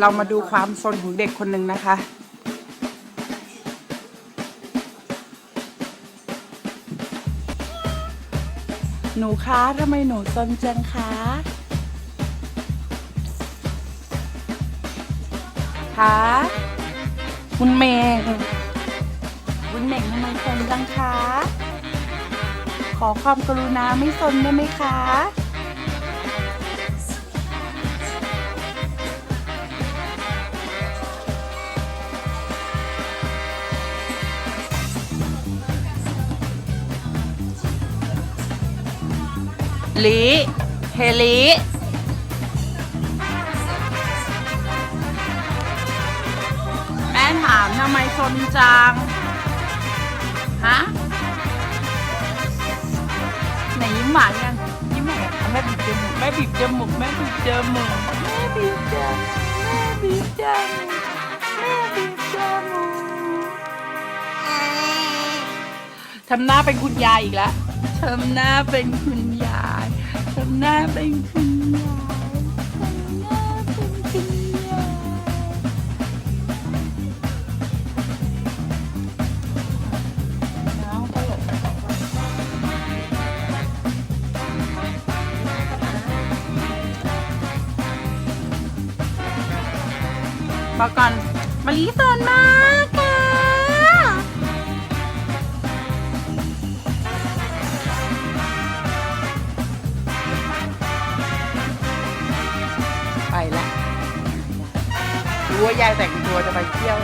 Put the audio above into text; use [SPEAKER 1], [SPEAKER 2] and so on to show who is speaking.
[SPEAKER 1] เรามาดูความซนของเด็กคนหนึ่งนะคะ หนูคะทำไมหนูซนจังคะคะคุณเมงคุณเมงทำไมซนจังคะ ขอความกรุณาไม่ซนได้ไหมคะ ลีเฮลีแม่ถามทำไมซนจัง ฮะ ไหนยิ้มหวานยังยิ้มหวานยังแม่บีบจมูกแม่บีบจมูกแม่บีบจมูกแม่บีบจมูกแม่บีบจมูกแม่บีบจมูกทำหน้าเป็นคุณยายอีกแล้ว ทำหน้าเป็นคุณยายทำหน้าเป็นคุณยายทำหน้าเป็นคุณยายน้องตลกบอกก่อนมาลีสนมาก รู้ว่ายายแต่งตัวจะไปเที่ยว